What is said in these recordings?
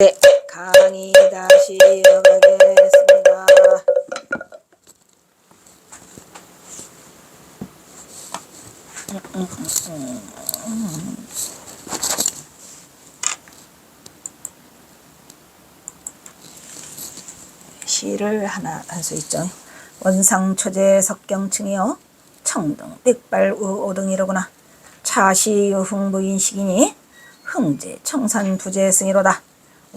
네, 강의 다시 이어가겠습니다. 시를 하나 할 수 있죠. 원상 초제 석경층이요. 청등 백발 우 오등이로구나. 차시 흥부인식이니 흥제 청산 부재승이로다.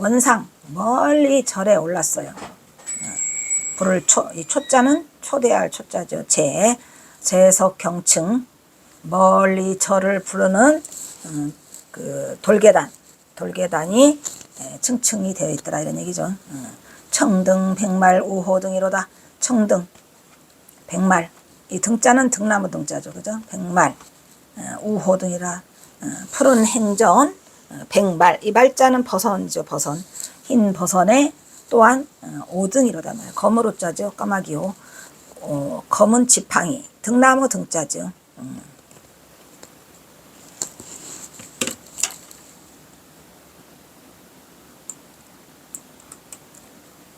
원상 멀리 절에 올랐어요. 어, 불을 초, 이 초자는 초대할 초자죠. 제, 제석경층 멀리 절을 부르는 음, 그 돌계단, 돌계단이 에, 층층이 되어 있더라 이런 얘기죠. 어, 청등 백말 우호 등이로다. 청등 백말 이 등자는 등나무 등자죠, 그죠? 백말 어, 우호 등이라 어, 푸른 행전 어, 백말 이 말자는 버선이죠, 버선 흰 버선에 또한 어, 오등이로다 말이에요. 검으로 자죠, 까마귀요. 어, 검은 지팡이 등나무 등자죠. 음.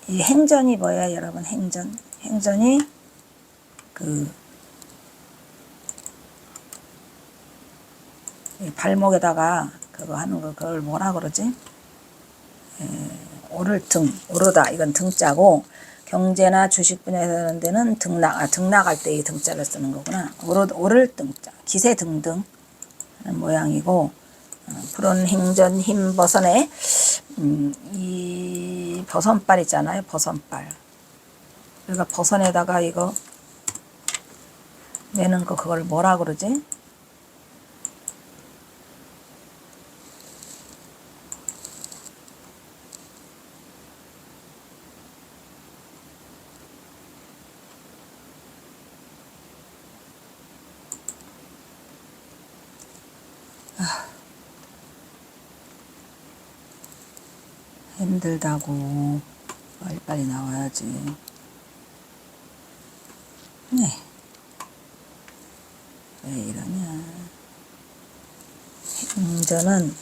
이 행전이 뭐예요, 여러분? 행전. 행전이 그이 발목에다가 그거 하는 거 그걸 뭐라 그러지? 에, 오를 등, 오르다 이건 등자고 경제나 주식 분야에서 하는 데는 등락, 아, 등락할 때 이 등자를 쓰는 거구나. 오르, 오를 등자, 기세 등등 하는 모양이고 어, 푸른 행전 흰 버선에 음, 이 버선발 있잖아요, 버선발. 우리가 버선에다가 이거 매는 거 그걸 뭐라 그러지? 힘들다고 빨리빨리 나와야지. 네. 왜 이러냐. 행전은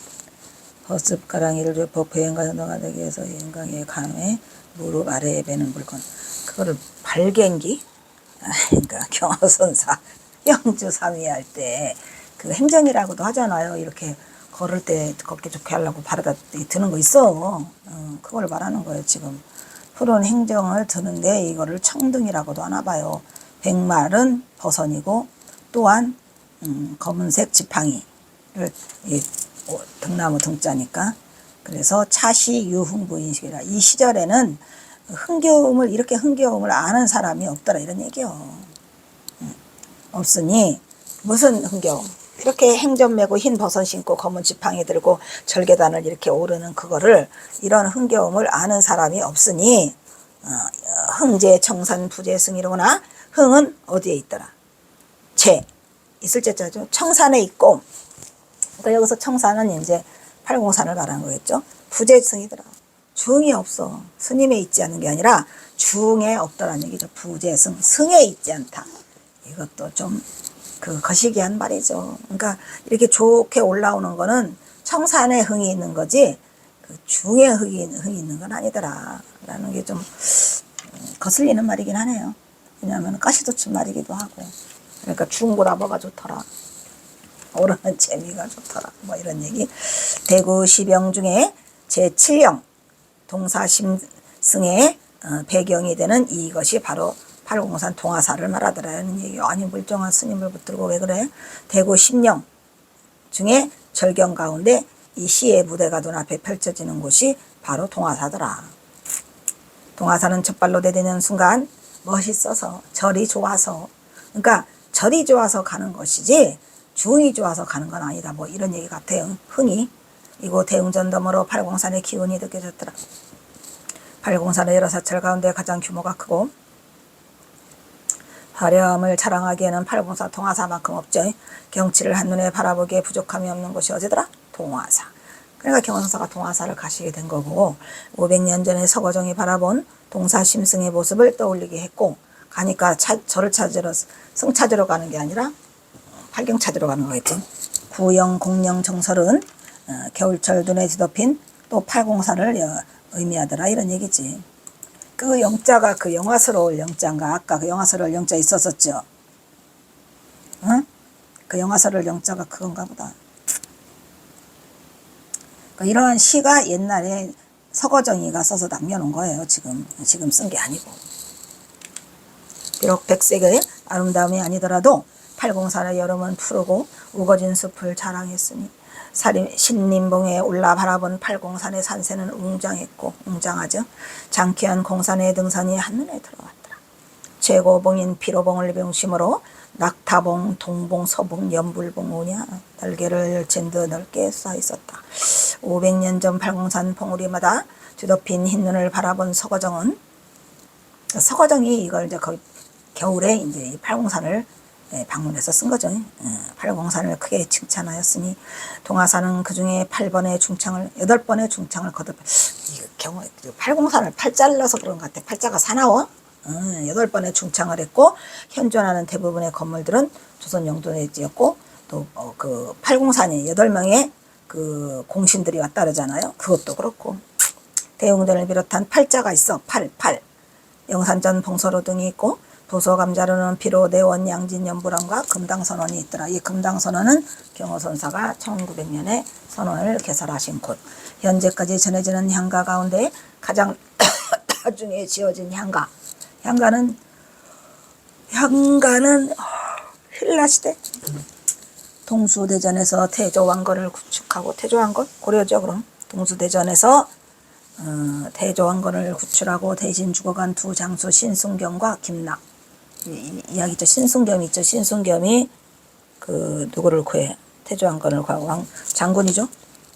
버습가랑이를 부행과 너가 되기 위해서 인강의 감에 무릎 아래에 베는 물건. 그거를 발갱기? 아, 그러니까 경어선사 영주 삼위 할 때 그 행전이라고도 하잖아요. 이렇게 걸을 때 걷기 좋게 하려고 발에다 드는 거 있어. 어, 그걸 말하는 거예요, 지금. 푸른 행정을 드는데 이거를 청등이라고도 하나 봐요. 백말은 버선이고 또한 음, 검은색 지팡이를 이 오, 등나무 등자니까 그래서 차시 유흥부인식이라 이 시절에는 흥겨움을 이렇게 흥겨움을 아는 사람이 없더라 이런 얘기요. 음, 없으니 무슨 흥겨움? 이렇게 행전 메고 흰 버선 신고 검은 지팡이 들고 절계단을 이렇게 오르는 그거를 이런 흥겨움을 아는 사람이 없으니 어, 흥제 청산 부재 승이로구나. 흥은 어디에 있더라? 제 있을 제자죠. 청산에 있고. 그러니까 여기서 청산은 이제 팔공산을 말하는 거겠죠. 부재승이더라. 중이 없어. 스님에 있지 않은 게 아니라 중에 없더라는 얘기죠. 부재승. 승에 있지 않다. 이것도 좀 그 거시기한 말이죠. 그러니까 이렇게 좋게 올라오는 거는 청산에 흥이 있는 거지 그 중에 흥이, 흥이 있는 건 아니더라. 라는 게 좀 거슬리는 말이긴 하네요. 왜냐하면 가시도친 말이기도 하고. 그러니까 중보다 뭐가 좋더라. 오르는 재미가 좋더라. 뭐 이런 얘기. 대구 시병 중에 제7령 동사심승의 어, 배경이 되는 이것이 바로 팔공산 동화사를 말하더라는 얘기. 아니 물정한 스님을 붙들고 왜 그래? 대구 심령 중에 절경 가운데 이 시의 무대가 눈앞에 펼쳐지는 곳이 바로 동화사더라. 동화사는 첫발로 내딛는 순간 멋있어서 절이 좋아서 그러니까 절이 좋아서 가는 것이지 중이 좋아서 가는 건 아니다. 뭐 이런 얘기 같아요. 흥이 이곳 대웅전덤으로 팔공산의 기운이 느껴졌더라. 팔공산의 여러 사찰 가운데 가장 규모가 크고 화려함을 자랑하기에는 팔공사 동화사만큼 없죠. 경치를 한눈에 바라보기에 부족함이 없는 곳이 어디더라? 동화사. 그러니까 경원사가 동화사를 가시게 된 거고 500년 전에 서거정이 바라본 동사 심승의 모습을 떠올리게 했고 가니까 차, 저를 찾으러 승 찾으러 가는 게 아니라 팔경 찾으러 가는 거겠지. 구영 공영 정설은 어, 겨울철 눈에 뒤덮인 또 팔공사를 여- 의미하더라 이런 얘기지. 그 영자가 그 영화스러울 영자인가 아까 그 영화스러울 영자 있었었죠. 응? 그 영화스러울 영자가 그건가 보다. 그 이러한 시가 옛날에 서거정이가 써서 남겨놓은 거예요. 지금 지금 쓴 게 아니고. 비록 백색의 아름다움이 아니더라도 팔공산의 여름은 푸르고 우거진 숲을 자랑했으니 신림봉에 올라 바라본 팔공산의 산세는 웅장했고 웅장하죠. 장쾌한 공산의 등산이 한눈에 들어왔더라. 최고봉인 피로봉을 병심으로 낙타봉, 동봉, 서봉, 연불봉 오냐 날개를 잰듯 넓게 쌓여 있었다. 500년 전 팔공산 봉우리마다 뒤덮인 흰눈을 바라본 서거정은 서거정이 이걸 이제 거의 겨울에 이제 이 팔공산을 예, 방문해서 쓴 거죠. 예, 팔공산을 크게 칭찬하였으니 동화사는 그 중에 8번의 중창을 8번의 중창을 거듭 이 경우 팔공산을 팔 잘라서 그런 것 같아. 팔자가 사나워. 음, 8번의 중창을 했고 현존하는 대부분의 건물들은 조선 영도에 지었고 또그 팔공산이 8명의 그 공신들이 왔다 그러잖아요. 그것도 그렇고 대웅전을 비롯한 팔자가 있어. 팔, 팔. 영산전 봉서로 등이 있고 도서감자로는 비로 내원 양진 연불원과 금당선원이 있더라. 이 금당선원은 경호선사가 1900년에 선원을 개설하신 곳. 현재까지 전해지는 향가 가운데 가장 나중에 지어진 향가. 향가는 향가는 신라 시대 동수대전에서 태조 왕건을 구축하고 태조 왕건 고려죠 그럼 동수대전에서 어, 태조 왕건을 구출하고 대신 죽어간 두 장수 신순경과 김낙 이, 이, 이야기죠. 신순겸이 있죠. 신순겸이 그 누구를 구해 태조왕건을 구하고 왕 장군이죠.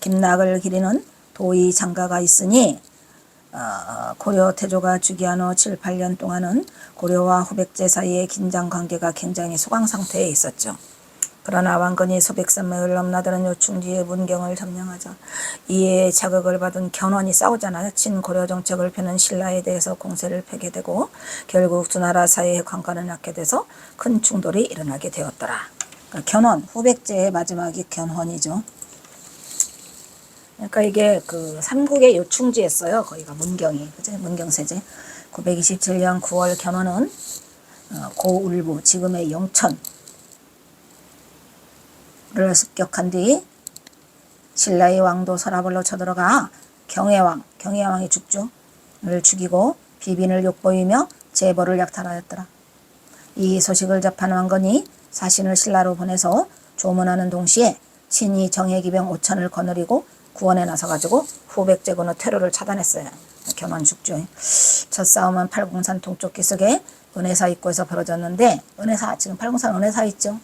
김낙을 기리는 도의 장가가 있으니 어, 고려 태조가 즉위한 후 7, 8년 동안은 고려와 후백제 사이의 긴장 관계가 굉장히 소강 상태에 있었죠. 그러나 왕건이 소백산맥을 넘나드는 요충지의 문경을 점령하자 이에 자극을 받은 견훤이 싸우잖아요. 친고려 정책을 펴는 신라에 대해서 공세를 펴게 되고 결국 두 나라 사이의 관계는 낳게 돼서 큰 충돌이 일어나게 되었더라. 그러니까 견훤, 후백제의 마지막이 견훤이죠. 그러니까 이게 그 삼국의 요충지였어요. 거기가 문경이, 그죠? 문경세제. 927년 9월 견훤은 어, 고울부, 지금의 영천, 를 습격한 뒤 신라의 왕도 서라벌로 쳐들어가 경혜왕, 경혜왕이 죽죠. 를 죽이고 비빈을 욕보이며 재벌을 약탈하였더라. 이 소식을 접한 왕건이 사신을 신라로 보내서 조문하는 동시에 친히 정예기병 5천을 거느리고 구원에 나서가지고 후백제군의 퇴로를 차단했어요. 견훤 죽죠. 첫 싸움은 팔공산 동쪽 기슭에 은혜사 입구에서 벌어졌는데 은혜사 지금 팔공산 은혜사 있죠.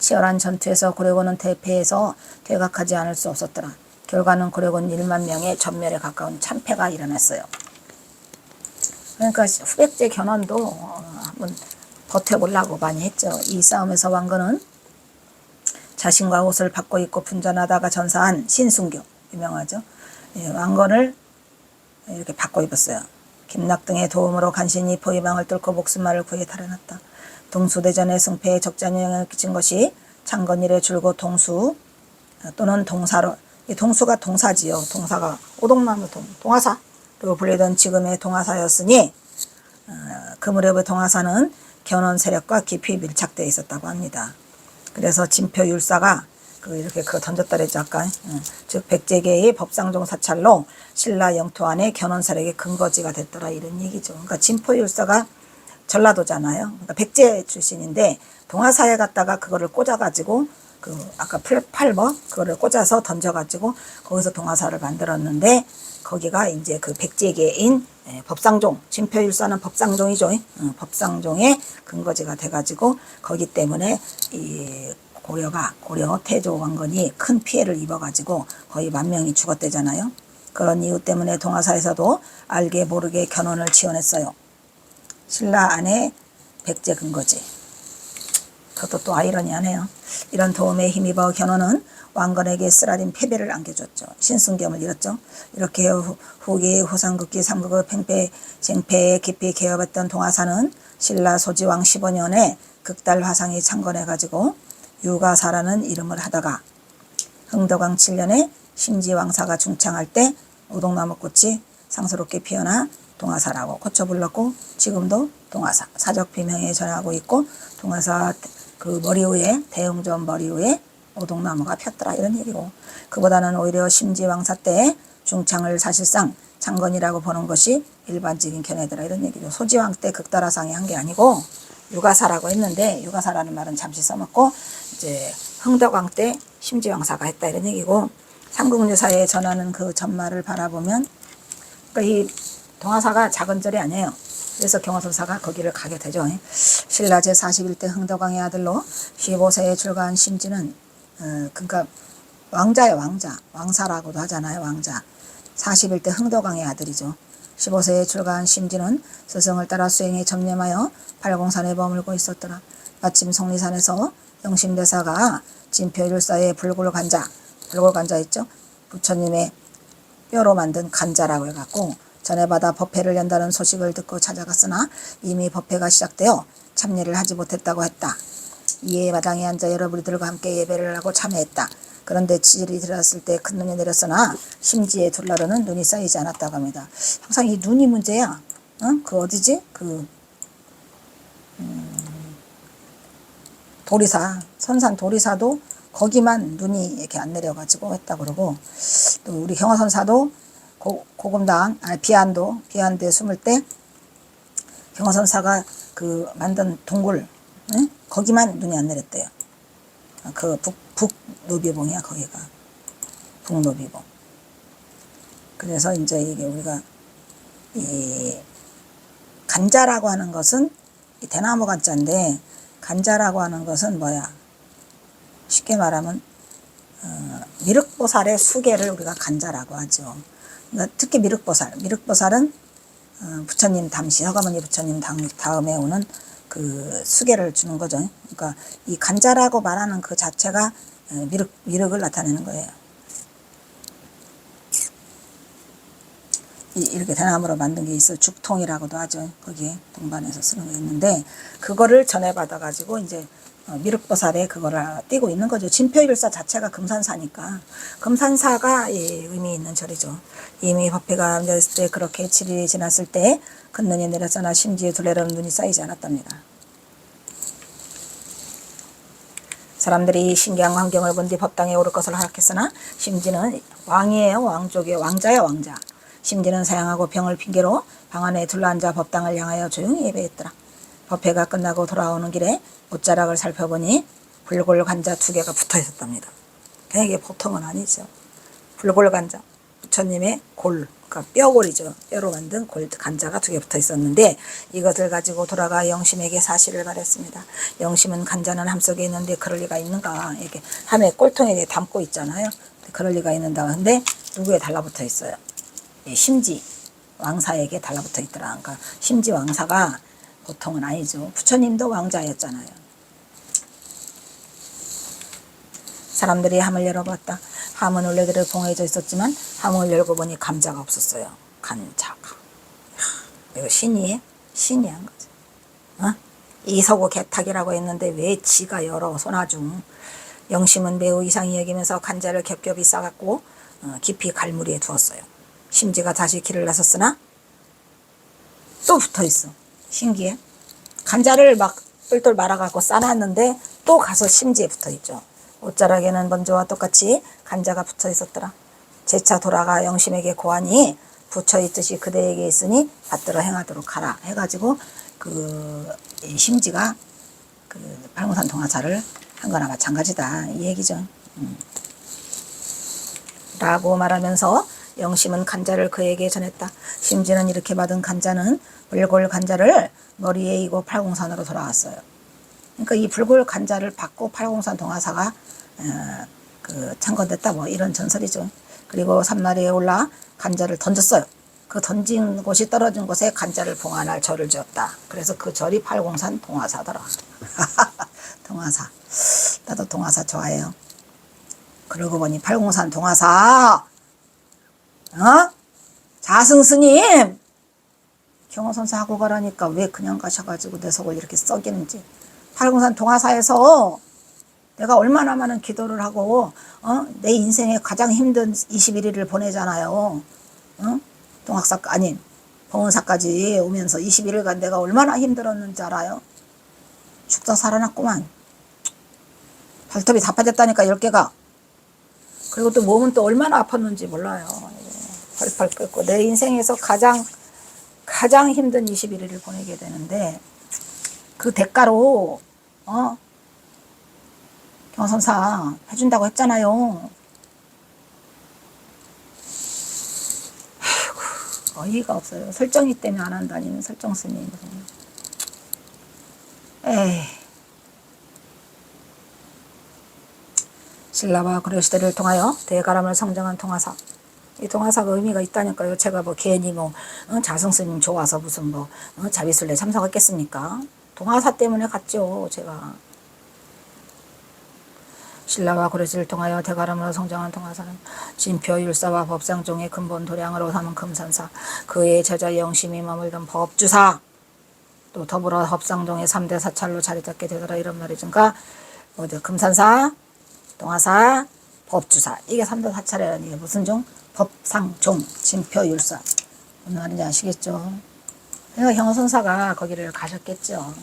치열한 전투에서 고려군은 대패해서 퇴각하지 않을 수 없었더라. 결과는 고려군 1만 명의 전멸에 가까운 참패가 일어났어요. 그러니까 후백제 견훤도 어, 한번 버텨보려고 많이 했죠. 이 싸움에서 왕건은 자신과 옷을 바꿔 입고 분전하다가 전사한 신순교 유명하죠. 예, 왕건을 이렇게 바꿔 입었어요. 김낙 등의 도움으로 간신히 포위망을 뚫고 목숨만을 구해 달아났다. 동수대전의 승패에 적잖은 영향을 끼친 것이 창건일의 줄곧 동수 어, 또는 동사로 이 동수가 동사지요. 동사가 오동나무 동 동화사로 불리던 지금의 동화사였으니 어, 그 무렵의 동화사는 견훤 세력과 깊이 밀착되어 있었다고 합니다. 그래서 진표 율사가 그 이렇게 그 던졌다 그랬죠 아까 응. 즉 백제계의 법상종 사찰로 신라 영토 안에 견훤 세력의 근거지가 됐더라 이런 얘기죠. 그러니까 진포 율사가 전라도잖아요. 그러니까 백제 출신인데 동화사에 갔다가 그거를 꽂아가지고 그 아까 플- 팔버 그거를 꽂아서 던져가지고 거기서 동화사를 만들었는데 거기가 이제 그 백제계인 예, 법상종 진표율사는 법상종이죠. 응, 법상종의 근거지가 돼가지고 거기 때문에 이 고려가 고려 태조 왕건이 큰 피해를 입어가지고 거의 만 명이 죽었대잖아요. 그런 이유 때문에 동화사에서도 알게 모르게 견훤을 지원했어요. 신라 안에 백제 근거지. 그것도 또 아이러니하네요. 이런 도움에 힘입어 견훤은 왕건에게 쓰라린 패배를 안겨줬죠. 신순겸을 잃었죠. 이렇게 후- 후기 후삼국기 삼국의 팽패 쟁패에 깊이 개업했던 동화사는 신라 소지왕 15년에 극달 화상이 창건해가지고 유가사라는 이름을 하다가 흥덕왕 7년에 심지왕사가 중창할 때 오동나무 꽃이 상스럽게 피어나 동화사라고 고쳐 불렀고 지금도 동화사 사적 비명에 전하고 있고 동화사 그 머리 위에 대웅전 머리 위에 오동나무가 폈더라 이런 얘기고 그보다는 오히려 심지왕사 때 중창을 사실상 창건이라고 보는 것이 일반적인 견해더라 이런 얘기죠. 소지왕 때 극다라상이 한 게 아니고 유가사라고 했는데 유가사라는 말은 잠시 써먹고 이제 흥덕왕 때 심지왕사가 했다 이런 얘기고 삼국유사에 전하는 그 전말을 바라보면 그러니까 이 동화사가 작은 절이 아니에요. 그래서 경화선사가 거기를 가게 되죠. 신라 제 41대 흥덕왕의 아들로 15세에 출가한 심지는 어, 그러니까 왕자예요 왕자 왕사라고도 하잖아요 왕자 41대 흥덕왕의 아들이죠. 15세에 출가한 심지는 스승을 따라 수행에 전념하여 팔공산에 머물고 있었더라. 마침 성리산에서 영심대사가 진표율사의 불골간자 불골간자 있죠. 부처님의 뼈로 만든 간자라고 해갖고 전해받아 법회를 연다는 소식을 듣고 찾아갔으나 이미 법회가 시작되어 참여를 하지 못했다고 했다. 이에 마당에 앉아 여러분들과 함께 예배를 하고 참여했다. 그런데 지질이 들었을 때 큰 눈이 내렸으나 심지에 둘러로는 눈이 쌓이지 않았다고 합니다. 항상 이 눈이 문제야. 응? 그 어디지? 그 음, 도리사 선산 도리사도 거기만 눈이 이렇게 안 내려가지고 했다 그러고 또 우리 경화선사도 고, 고금당 아니 비안도 비안도에 숨을 때 경화선사가 그 만든 동굴 응? 거기만 눈이 안 내렸대요. 그 북, 북노비봉이야 거기가 북노비봉. 그래서 이제 이게 우리가 이 간자라고 하는 것은 이 대나무 간자인데 간자라고 하는 것은 뭐야? 쉽게 말하면 어, 미륵보살의 수계를 우리가 간자라고 하죠. 그러니까 특히 미륵보살, 미륵보살은 어, 부처님 당시 허가모니 부처님 당, 다음에 오는 그 수계를 주는 거죠. 그러니까 이 간자라고 말하는 그 자체가 어, 미륵 미륵을 나타내는 거예요. 이- 이렇게 대나무로 만든 게 있어 죽통이라고도 하죠. 거기에 동반해서 쓰는 거 있는데 그거를 전해 받아 가지고 이제 어, 미륵보살에 그거를 띄고 있는 거죠. 진표일사 자체가 금산사니까 금산사가 예, 의미 있는 절이죠. 이미 법회가 앉아있을 때 그렇게 7일이 지났을 때 큰 눈이 내렸으나 심지에 둘레로는 눈이 쌓이지 않았답니다. 사람들이 신기한 광경을 본 뒤 법당에 오를 것을 허락했으나 심지는 왕이에요. 왕족의 왕자야 왕자. 심지는 사양하고 병을 핑계로 방 안에 둘러앉아 법당을 향하여 조용히 예배했더라. 법회가 끝나고 돌아오는 길에 옷자락을 살펴보니 불골 간자 두 개가 붙어 있었답니다. 이게 보통은 아니죠. 불골 간자. 부처님의 골, 그러니까 뼈골이죠. 뼈로 만든 골 간자가 두 개 붙어 있었는데 이것을 가지고 돌아가 영심에게 사실을 말했습니다. 영심은 간자는 함 속에 있는데 그럴 리가 있는가? 이렇게 함에 꼴통에 담고 있잖아요. 그럴 리가 있는가? 근데 누구에 달라붙어 있어요? 이 심지 왕사에게 달라붙어 있더라. 그러니까 심지 왕사가 보통은 아니죠. 부처님도 왕자였잖아요. 사람들이 함을 열어봤다. 함은 원래대로 봉해져 있었지만 함을 열고 보니 감자가 없었어요. 간자가. 야, 이거 신이에요? 신이 한 거죠. 어? 이서고 개탁이라고 했는데 왜 지가 열어 손아중. 영심은 매우 이상히 여기면서 간자를 겹겹이 싸갖고 어, 깊이 갈무리에 두었어요. 심지가 다시 길을 나섰으나 또 붙어 있어. 신기해. 간자를 막 똘똘 말아갖고 싸놨는데 또 가서 심지에 붙어 있죠. 옷자락에는 먼저와 똑같이 간자가 붙어 있었더라. 재차 돌아가 영심에게 고하니 붙여 있듯이 그대에게 있으니 받들어 행하도록 하라 해가지고 그이 심지가 그 팔공산 동화사를 한 거나 마찬가지다 이 얘기죠. 음. 라고 말하면서 영심은 간자를 그에게 전했다. 심지는 이렇게 받은 간자는 불골 간자를 머리에 이고 팔공산으로 돌아왔어요. 그러니까 이 불골 간자를 받고 팔공산 동화사가 어, 그 창건됐다 뭐 이런 전설이죠. 그리고 삼나리에 올라 간자를 던졌어요. 그 던진 곳이 떨어진 곳에 간자를 봉안할 절을 지었다. 그래서 그 절이 팔공산 동화사더라. 동화사. 나도 동화사 좋아해요. 그러고 보니 팔공산 동화사, 어? 자승 스님! 경호 선사 하고 가라니까 왜 그냥 가셔가지고 내 속을 이렇게 썩이는지. 팔공산 동화사에서 내가 얼마나 많은 기도를 하고, 어? 내 인생에 가장 힘든 21일을 보내잖아요. 어? 동학사 아니 봉원사까지 오면서 21일간 내가 얼마나 힘들었는지 알아요? 죽다 살아났구만. 발톱이 다 빠졌다니까 10개가. 그리고 또 몸은 또 얼마나 아팠는지 몰라요. 펄펄 끓고 내 인생에서 가장 가장 힘든 21일을 보내게 되는데 그 대가로 어 경선사 해준다고 했잖아요. 아이고, 어이가 없어요. 설정이 때문에 안 한다니는 설정 스님. 에이. 신라와 고려시대를 통하여 대가람을 성정한 통화사. 이 통화사가 의미가 있다니까요. 제가 뭐 괜히 뭐 어, 자승 스님 좋아서 무슨 뭐 어, 자비술래 참석했겠습니까? 동화사 때문에 갔죠. 제가. 신라와 고려시를 통하여 대가람으로 성장한 통화사는 진표 율사와 법상종의 근본 도량으로 삼은 금산사 그의 제자 영심이 머물던 법주사 또 더불어 법상종의 3대 사찰로 자리 잡게 되더라 이런 말이든가 어디 금산사 동화사 법주사 이게 3대 사찰이라는 게 무슨 종? 법상종 진표 율사 무슨 말인지 아시겠죠? 그러니까 형선사가 거기를 가셨겠죠.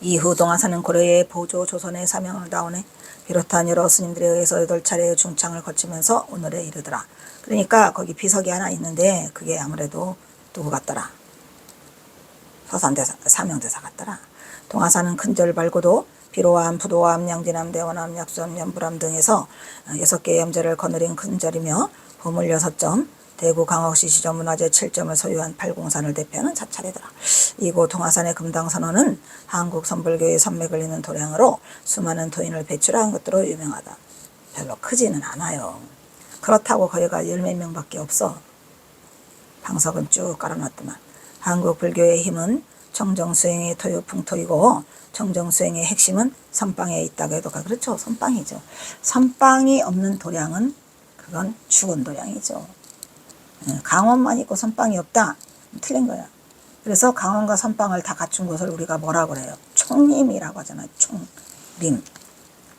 이후 동화사는 고려의 보조 조선의 사명을 다오네 비롯한 여러 스님들에 의해서 여덟 차례의 중창을 거치면서 오늘에 이르더라. 그러니까 거기 비석이 하나 있는데 그게 아무래도 누구 같더라. 서산대사, 사명대사 같더라. 동화사는 큰절 말고도 비로암, 부도암, 양진암, 대원암, 약수암, 연불암 등에서 여섯 개의 염제를 거느린 큰절이며 보물 여섯 점, 대구 강옥시 시저문화재 7점을 소유한 팔공산을 대표하는 사찰이더라. 이곳 동화산의 금당선원은 한국 선불교의 선맥을 잇는 도량으로 수많은 도인을 배출한 것으로 유명하다. 별로 크지는 않아요. 그렇다고 거기가 열몇 명밖에 없어. 방석은 쭉 깔아놨더만. 한국 불교의 힘은 청정수행의 토요 풍토이고 청정수행의 핵심은 선방에 있다고 해도 그렇죠. 선방이죠. 선방이 없는 도량은 그건 죽은 도량이죠. 예, 강원만 있고 선방이 없다. 틀린 거야. 그래서 강원과 선방을 다 갖춘 것을 우리가 뭐라 그래요? 총림이라고 하잖아요. 총림.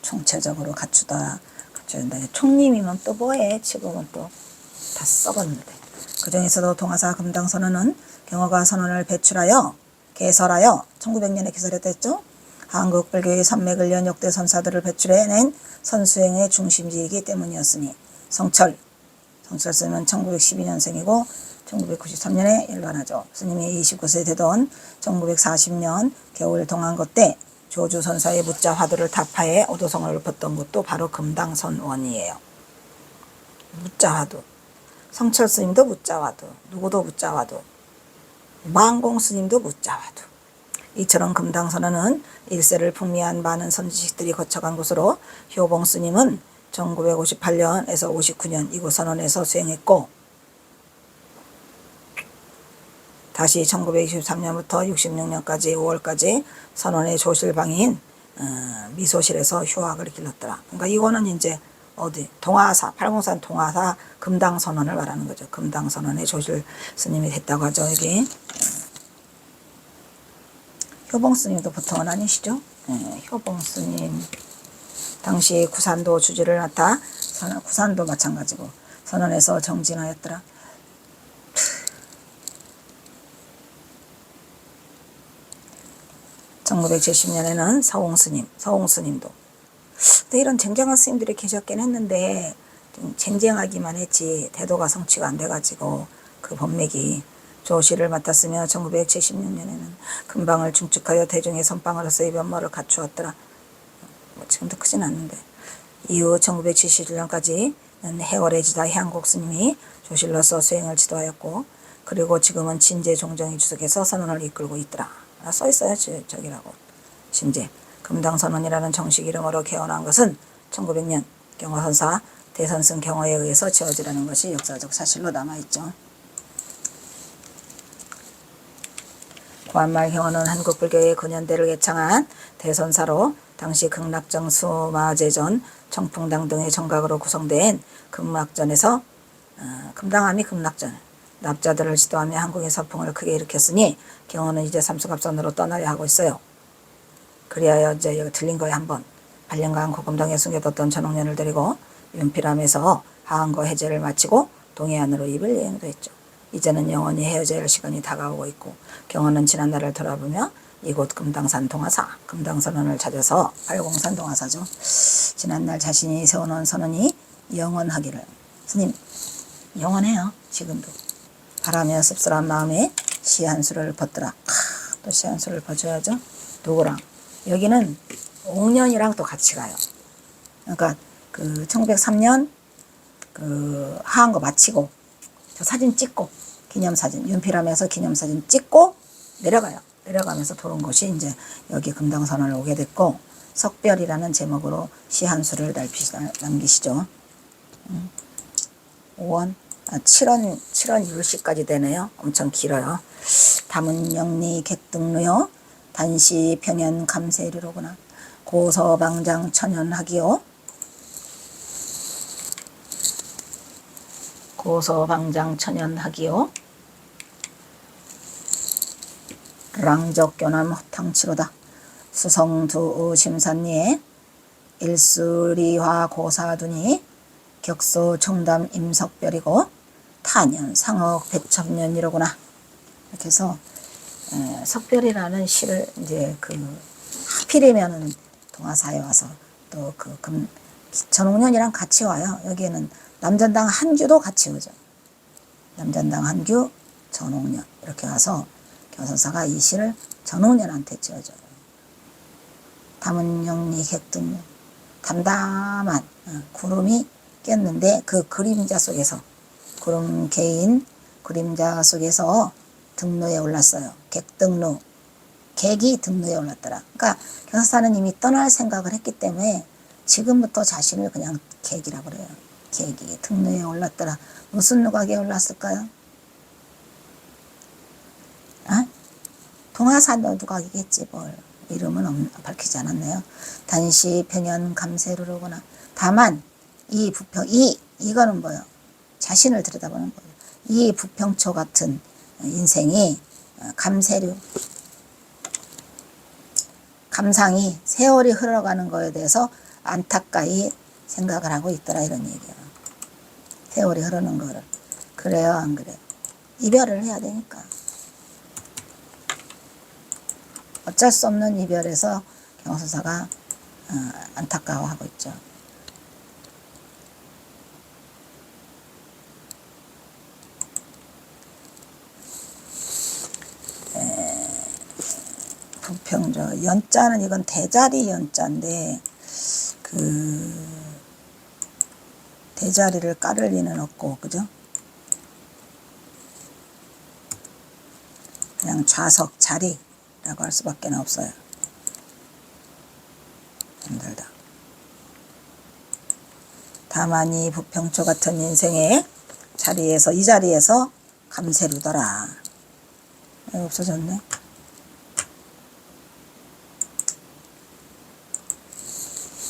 총체적으로 갖추다. 된다. 총림이면 또 뭐해? 지금은 또 다 썩었는데. 그 중에서도 동화사 금당 선언은 경허가 선언을 배출하여 개설하여 1900년에 개설했댔죠. 한국 불교의 산맥을 연 역대 선사들을 배출해낸 선수행의 중심지이기 때문이었으니 성철, 성철 스님은 1912년생이고 1993년에 열반하죠. 스님이 29세 되던 1940년 겨울 동안거 때 조주 선사의 무자 화두를 타파해 오도성을 읊었던 곳도 바로 금당선원이에요. 무자 화두. 성철 스님도 무자 화두. 누구도 무자 화두. 망공 스님도 무자 화두. 이처럼 금당선언은 일세를 풍미한 많은 선지식들이 거쳐간 곳으로 효봉 스님은 1958년에서 59년 이곳 선언에서 수행했고 다시 1923년부터 66년까지 5월까지 선원의 조실방인 어, 미소실에서 휴학을 길렀더라. 그러니까 이거는 이제 어디 동화사 팔공산 동화사 금당 선언을 말하는 거죠. 금당 선언의 조실 스님이 됐다고 하죠. 여기 효봉 스님도 보통은 아니시죠? 네, 효봉 스님 당시 구산도 주지를 맡아 선언, 구산도 마찬가지고 선언에서 정진하였더라. 1970년에는 서홍 스님, 서홍 스님도. 근데 이런 쟁쟁한 스님들이 계셨긴 했는데 좀 쟁쟁하기만 했지 대도가 성취가 안 돼가지고 그 법맥이 조시를 맡았으며 1976년에는 금방을 중축하여 대중의 선방으로서의 면모를 갖추었더라. 뭐 지금도 크진 않는데 이후 1971년까지는 해월의 지다 향국 스님이 조실로서 수행을 지도하였고 그리고 지금은 진제 종정이 주석에서 선언을 이끌고 있더라. 아, 써 있어요. 저, 기라고 진제. 금당 선언이라는 정식 이름으로 개원한 것은 1900년 경화선사 대선승 경화에 의해서 지어지라는 것이 역사적 사실로 남아있죠. 구한말 경화는 한국 불교의 근현대를 개창한 대선사로 당시 극락정 수마제전 청풍당 등의 정각으로 구성된 금락전에서 어, 금당함이 금락전 납자들을 지도하며 한국의 서풍을 크게 일으켰으니 경호는 이제 삼수갑선으로 떠나려 하고 있어요. 그리하여 이제 여기 들린 거에 한번 8년간 고금당에 숨겨뒀던 전홍년을 데리고 윤필함에서 하한거 해제를 마치고 동해안으로 입을 여행도 했죠. 이제는 영원히 헤어져야 할 시간이 다가오고 있고 경호는 지난 날을 돌아보며 이곳 금당산 동화사 금당선언을 찾아서 팔공산 동화사죠. 지난날 자신이 세워놓은 선언이 영원하기를. 스님 영원해요 지금도. 바라며 씁쓸한 마음에 시 한 수를 벗더라. 또시 한 수를 벗어야죠. 누구랑? 여기는 옥년이랑 또 같이 가요. 그러니까 그 1903년 그 하한 거 마치고 저 사진 찍고 기념사진 윤필함에서 기념사진 찍고 내려가요. 내려가면서 도는 곳이 이제 여기 금당선을 오게 됐고 석별이라는 제목으로 시 한 수를 남기시죠. 음. 5원, 아, 7원, 7원 1시까지 되네요. 엄청 길어요. 담은 영리 객등루요. 단시 평연 감세리로구나. 고서방장 천연하기요. 고서방장 천연하기요. 랑적교남 허탕치로다. 수성두 심산리에 일수리화 고사두니 격소 청담 임석별이고 타년 상억 백천년이로구나. 이렇게 해서 에, 석별이라는 시를 이제 그 하필이면은 동화사에 와서 또 그 금 전홍년이랑 같이 와요. 여기에는 남전당 한규도 같이 오죠. 남전당 한규, 전홍년 이렇게 와서 교선사가 이 시를 전홍년한테 지어줘요. 담은 영리 객등 담담한 어, 구름이 꼈는데 그 그림자 속에서 구름 개인 그림자 속에서 등로에 올랐어요. 객등로 객이 등로에 올랐더라. 그러니까 교사사는 이미 떠날 생각을 했기 때문에 지금부터 자신을 그냥 객이라고 그래요. 객이 등로에 올랐더라. 무슨 누각에 올랐을까요? 아? 동화산 누각이겠지 뭘. 이름은 없- 밝히지 않았네요. 단시 평연 감세루로구나. 다만 이 부평 이 이거는 뭐요? 자신을 들여다보는 거예요. 이 부평초 같은 인생이 어, 감세류 감상이 세월이 흘러가는 거에 대해서 안타까이 생각을 하고 있더라 이런 얘기예요. 세월이 흐르는 거를 그래요 안 그래요? 이별을 해야 되니까 어쩔 수 없는 이별에서 경서사가 어, 안타까워하고 있죠. 부평저 연자는 이건 대자리 연자인데 그 대자리를 깔을 리는 없고 그죠? 그냥 좌석 자리 라고 할 수밖에 없어요. 힘들다. 다만 이 부평초 같은 인생의 자리에서 이 자리에서 감세루더라. 에, 없어졌네.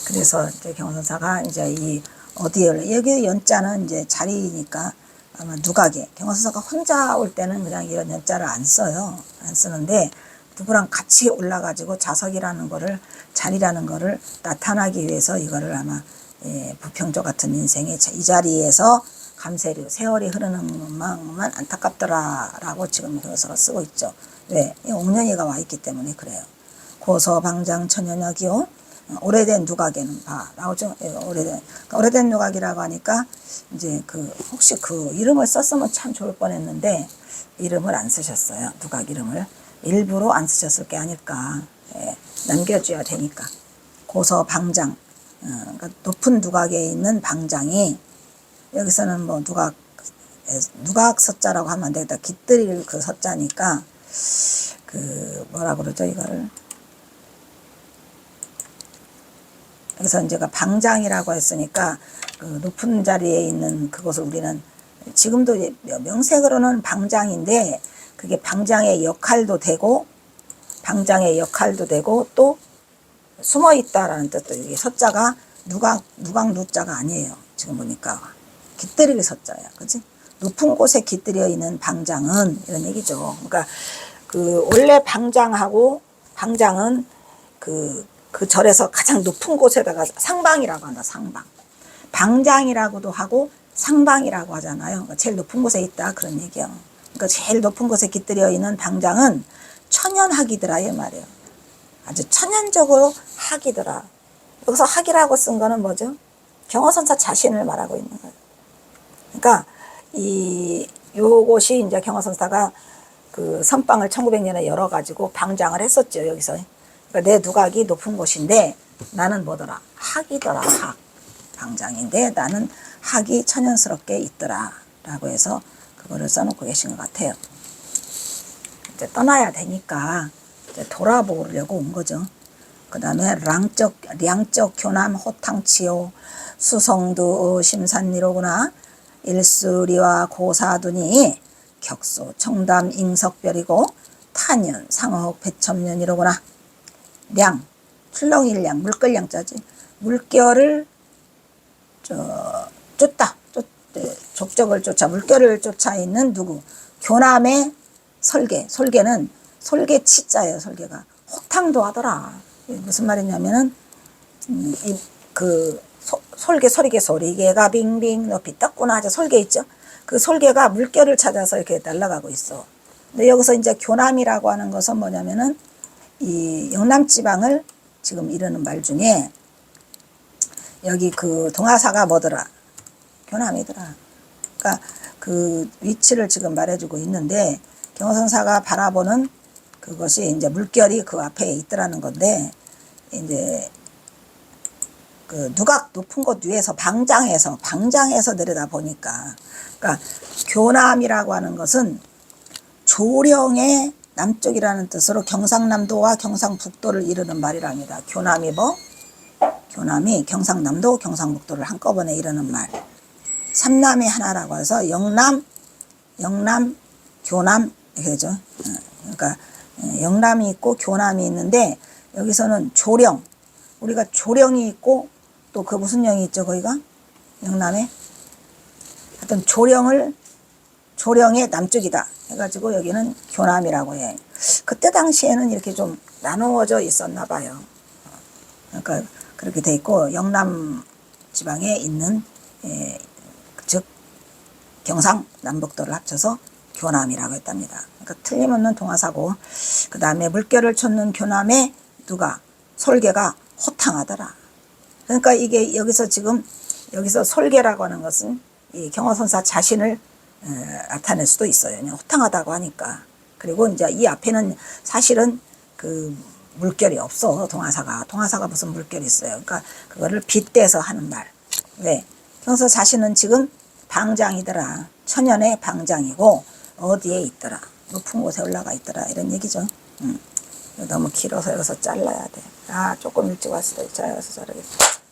그래서 이제 경호선사가 이제 이 어디에 여기 연자는 이제 자리니까 아마 누각에 경호선사가 혼자 올 때는 그냥 이런 연자를 안 써요. 안 쓰는데 누구랑 같이 올라가지고 자석이라는 거를 자리라는 거를 나타나기 위해서 이거를 아마 예, 부평조 같은 인생의 자- 이 자리에서 감세류 세월이 흐르는 것만만 안타깝더라라고 지금 교서가 쓰고 있죠. 왜? 이 옥년이가 와 있기 때문에 그래요. 고서방장 천연역이요. 어, 오래된 누각에는 봐 나오죠. 예, 오래된 그러니까 오래된 누각이라고 하니까 이제 그 혹시 그 이름을 썼으면 참 좋을 뻔했는데 이름을 안 쓰셨어요. 누각 이름을 일부러 안 쓰셨을 게 아닐까. 예, 남겨줘야 되니까 고서 방장 어, 그러니까 높은 누각에 있는 방장이 여기서는 뭐 누각 에, 누각 서자라고 하면 안 되겠다. 깃들일 그 서자니까 그 뭐라 그러죠 이거를 그래서 이제가 방장이라고 했으니까 그 높은 자리에 있는 그것을 우리는 지금도 명색으로는 방장인데 그게 방장의 역할도 되고 방장의 역할도 되고 또 숨어 있다라는 뜻도 이게 서자가 누각 누각 누자가 아니에요. 지금 보니까 깃들이기 서자야, 그지? 높은 곳에 깃들여 있는 방장은 이런 얘기죠. 그러니까 그 원래 방장하고 방장은 그, 그 절에서 가장 높은 곳에다가 상방이라고 한다, 상방. 방장이라고도 하고 상방이라고 하잖아요. 그러니까 제일 높은 곳에 있다 그런 얘기요. 그러니까 제일 높은 곳에 깃들여 있는 방장은 천연학이더라 이 말이에요. 아주 천연적으로 학이더라. 여기서 학이라고 쓴 거는 뭐죠? 경허선사 자신을 말하고 있는 거예요. 그러니까 이 요것이 이제 경허선사가 그 선방을 1900년에 열어 가지고 방장을 했었죠 여기서. 그러니까 내 두각이 높은 곳인데 나는 뭐더라 학이더라 학 방장인데 나는 학이 천연스럽게 있더라라고 해서 그거를 써놓고 계신 것 같아요. 이제 떠나야 되니까 이제 돌아보려고 온 거죠. 그 다음에 랑적, 량적 교남 호탕치요 수성도 심산리로구나 일수리와 고사두니 격소 청담 잉석별이고 탄연 상업 배천년이로구나 량 출렁일량 물결량자지 물결을 저 쫓다 족적을 쫓아 물결을 쫓아 있는 누구? 교남의 설계. 설계는 설계 치자예요 설계가. 혹탕도 하더라. 이게 무슨 말이냐면은 음, 이, 그 소- 솔개 소리개 소리개가 빙빙 높이 떴구나 하죠. 솔개 있죠? 그 솔개가 물결을 찾아서 이렇게 날아가고 있어. 근데 여기서 이제 교남이라고 하는 것은 뭐냐면은 이 영남 지방을 지금 이르는 말 중에 여기 그 동화사가 뭐더라 교남이더라 그러니까 그 위치를 지금 말해주고 있는데 경호선사가 바라보는 그것이 이제 물결이 그 앞에 있더라는 건데 이제 그 누각 높은 곳 위에서 방장에서 방장에서 내려다 보니까 그러니까 교남이라고 하는 것은 조령의 남쪽이라는 뜻으로 경상남도와 경상북도를 이르는 말이랍니다. 교남이 뭐? 교남이 경상남도, 경상북도를 한꺼번에 이르는 말. 삼남이 하나라고 해서 영남, 영남, 교남 되죠. 어, 그러니까 어, 영남이 있고 교남이 있는데 여기서는 조령. 우리가 조령이 있고 또 그 무슨 영이 있죠 거기가? 영남에? 하여튼 조령을 조령의 남쪽이다 해가지고 여기는 교남이라고 해. 그때 당시에는 이렇게 좀 나누어져 있었나 봐요. 그러니까 그렇게 돼 있고 영남 지방에 있는 예, 즉 경상 남북도를 합쳐서 교남이라고 했답니다. 그러니까 틀림없는 동화사고 그 다음에 물결을 쫓는 교남에 누가 솔개가 호탕하더라. 그러니까 이게 여기서 지금 여기서 솔개라고 하는 것은 이 경호선사 자신을 에, 나타낼 수도 있어요. 그냥 호탕하다고 하니까. 그리고 이제 이 앞에는 사실은 그 물결이 없어 동화사가 동화사가 무슨 물결이 있어요. 그러니까 그거를 빗대서 하는 말. 왜? 경서 자신은 지금 방장이더라. 천연의 방장이고 어디에 있더라. 높은 곳에 올라가 있더라. 이런 얘기죠. 음. 너무 길어서 여기서 잘라야 돼. 아 조금 일찍 왔어. 잘라서 자르겠어.